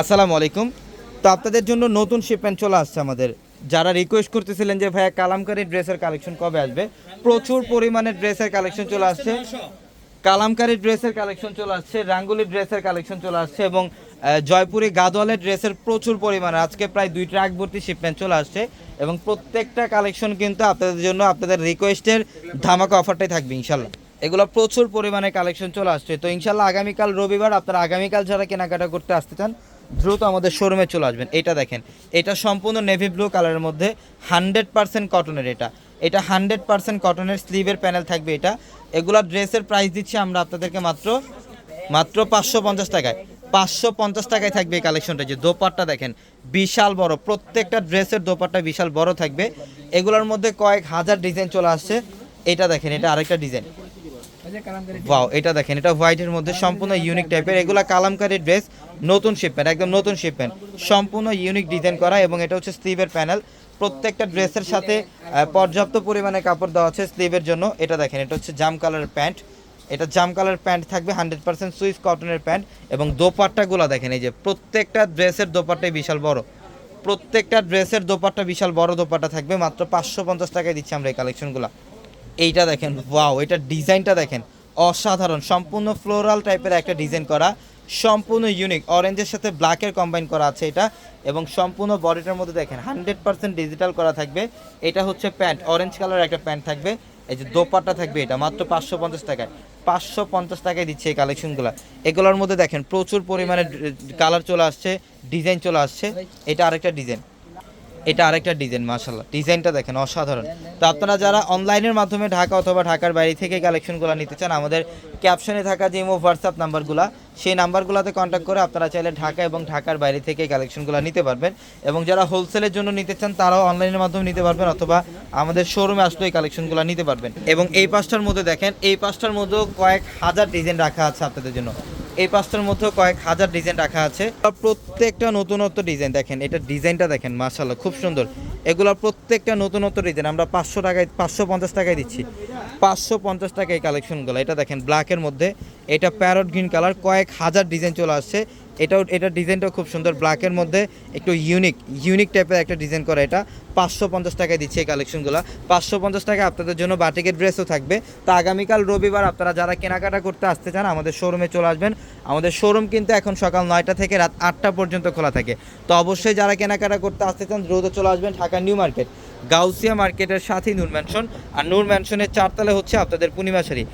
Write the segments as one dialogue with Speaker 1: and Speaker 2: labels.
Speaker 1: আসসালামু আলাইকুম। তো আপনাদের জন্য নতুন শিপমেন্ট চলে আসছে আমাদের। যারা রিকোয়েস্ট করতেছিলেন যে, ভাইয়া, কালামকারী ড্রেসের কালেকশন কবে আসবে? প্রচুর পরিমাণে ড্রেসের কালেকশন চলে আসছে। কালামকারী ড্রেসের কালেকশন চলে আসছে, রাঙ্গুলি ড্রেসের কালেকশন চলে আসছে এবং জয়পুরি গাদোয়ালের ড্রেসের প্রচুর পরিমাণে। আজকে প্রায় দুই ট্রাক ভর্তি শিপমেন্ট চলে আসছে এবং প্রত্যেকটা কালেকশন কিন্তু আপনাদের জন্য আপনাদের রিকোয়েস্টের ধামাকা অফারটাই থাকবে ইনশাল্লাহ এগুলো প্রচুর পরিমাণে কালেকশন চলে আসছে। তো ইনশাল্লাহ আগামীকাল রবিবার আপনারা আগামীকাল যারা কেনাকাটা করতে আসতে চান দ্রুত আমাদের শোরুমে চলে আসবেন। এটা দেখেন, এটা সম্পূর্ণ নেভি ব্লু কালারের মধ্যে হান্ড্রেড পার্সেন্ট কটনের এটা। এটা হান্ড্রেড পার্সেন্ট কটনের স্লিভের প্যানেল থাকবে এটা। এগুলা ড্রেসের প্রাইস দিচ্ছি আমরা আপনাদেরকে মাত্র মাত্র পাঁচশো পঞ্চাশ টাকায়। পাঁচশো পঞ্চাশ টাকায় থাকবে এই কালেকশনটা যে দোপাট্টা দেখেন, বিশাল বড়। প্রত্যেকটা ড্রেসের দোপাট্টা বিশাল বড় থাকবে। এগুলোর মধ্যে কয়েক হাজার ডিজাইন চলে আসছে। এটা দেখেন, এটা আরেকটা ডিজাইন ওয়াও এটা দেখেন এটা হোয়াইটের মধ্যে সম্পূর্ণ ইউনিক টাইপের এগুলা কালামকারী ড্রেস নতুন শিপমেন্ট একদম নতুন শিপমেন্ট সম্পূর্ণ ইউনিক ডিজাইন করা এবং এটা হচ্ছে স্লিভের প্যানেল প্রত্যেকটা ড্রেসের সাথে পর্যাপ্ত পরিমাণে কাপড় দেওয়া আছে স্লিভের জন্য। এটা দেখেন এটা হচ্ছে জাম কালারের প্যান্ট এটা জাম কালার প্যান্ট থাকবে হান্ড্রেড পার্সেন্ট সুইস কটনের প্যান্ট এবং দোপাট্টাগুলো দেখেন এই যে প্রত্যেকটা ড্রেসের দোপাট্টাই বিশাল বড়। প্রত্যেকটা ড্রেসের দোপাট্টা বিশাল বড় দোপাট্টা থাকবে মাত্র পাঁচশো পঞ্চাশ টাকায় দিচ্ছি আমরা এই কালেকশনগুলো এইটা দেখেন ওয়াও এটা ডিজাইনটা দেখেন। অসাধারণ, সম্পূর্ণ ফ্লোরাল টাইপের একটা ডিজাইন করা, সম্পূর্ণ ইউনিক অরেঞ্জের সাথে ব্ল্যাকের কম্বাইন করা আছে এটা, এবং সম্পূর্ণ বডিটার মধ্যে দেখেন হান্ড্রেড পার্সেন্ট ডিজিটাল করা থাকবে। এটা হচ্ছে প্যান্ট অরেঞ্জ কালার একটা প্যান্ট থাকবে। এই যে দোপাট্টা থাকবে এটা, মাত্র পাঁচশো পঞ্চাশ টাকায়। পাঁচশো পঞ্চাশ টাকায় দিচ্ছে এই কালেকশনগুলো এগুলোর মধ্যে দেখেন, প্রচুর পরিমাণে কালার চলে আসছে ডিজাইন চলে আসছে। এটা আরেকটা ডিজাইন এটা আরেকটা ডিজাইন মাশাল্লাহ ডিজাইনটা দেখেন, অসাধারণ। তো আপনারা যারা অনলাইনের মাধ্যমে ঢাকা অথবা ঢাকার বাইরে থেকে কালেকশনগুলো নিতে চান, আমাদের ক্যাপশনে থাকা যে হোয়াটসঅ্যাপ নাম্বারগুলো সেই নাম্বারগুলোতে কন্ট্যাক্ট করে আপনারা চাইলে ঢাকা এবং ঢাকার বাইরে থেকে কালেকশনগুলো নিতে পারবেন। এবং যারা হোলসেলের জন্য নিতে চান, তারাও অনলাইনের মাধ্যমে নিতে পারবেন অথবা আমাদের শোরুমে আসলে এই কালেকশনগুলো নিতে পারবেন। এবং এই পাঁচটার মধ্যে দেখেন, এই পাঁচটার মধ্যেও কয়েক হাজার ডিজাইন রাখা আছে আপনাদের জন্য। এই পাঁচটার মধ্যে কয়েক হাজার ডিজাইন রাখা আছে। প্রত্যেকটা নতুনত্ব ডিজাইন দেখেন, এটা ডিজাইনটা দেখেন মাশাল্লাহ খুব সুন্দর। এগুলো প্রত্যেকটা নতুনত্ব ডিজাইন, আমরা পাঁচশো টাকায়, পাঁচশো পঞ্চাশ টাকায় দিচ্ছি। পাঁচশো পঞ্চাশ টাকায় কালেকশনগুলো এটা দেখেন ব্ল্যাকের মধ্যে। এটা প্যারট গ্রিন কালার কয়েক হাজার ডিজাইন চলে আসছে। এটাও, এটা ডিজাইনটাও খুব সুন্দর। ব্ল্যাকের মধ্যে একটু ইউনিক ইউনিক টাইপের একটা ডিজাইন করা এটা। পাঁচশো পঞ্চাশ টাকায় দিচ্ছে এই কালেকশনগুলো পাঁচশো পঞ্চাশ টাকায় আপনাদের জন্য বাটিকের ড্রেসও থাকবে। তো আগামীকাল রবিবার আপনারা যারা কেনাকাটা করতে আসতে চান, আমাদের শোরুমে চলে আসবেন। আমাদের শোরুম কিন্তু এখন সকাল নয়টা থেকে রাত আটটা পর্যন্ত খোলা থাকে। তো অবশ্যই যারা কেনাকাটা করতে আসতে চান, দ্রুত চলে আসবেন ঢাকা নিউ মার্কেট। গাউসিয়া মার্কেটের সাথেই নূর ম্যানশন আর নূর ম্যানশনের চারতলা হচ্ছে আপনাদের পূর্ণিমাশারি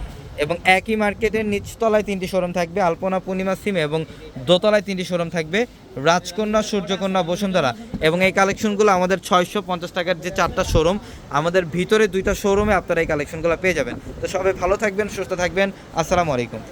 Speaker 1: এবং একই মার্কেটের নিচতলায় তিনটি শোরুম থাকবে, আলপনা, পূর্ণিমা, সিমে এবং দোতলায় তিনটি শোরুম থাকবে, রাজকন্যা, সূর্যকন্যা, বসুন্ধরা। এবং এই কালেকশনগুলো আমাদের ছয়শো পঞ্চাশ টাকার যে চারটা শোরুম, আমাদের ভিতরে দুইটা শোরুমে আপনারা এই কালেকশনগুলো পেয়ে যাবেন। তো সবাই ভালো থাকবেন, সুস্থ থাকবেন, আসসালামু আলাইকুম।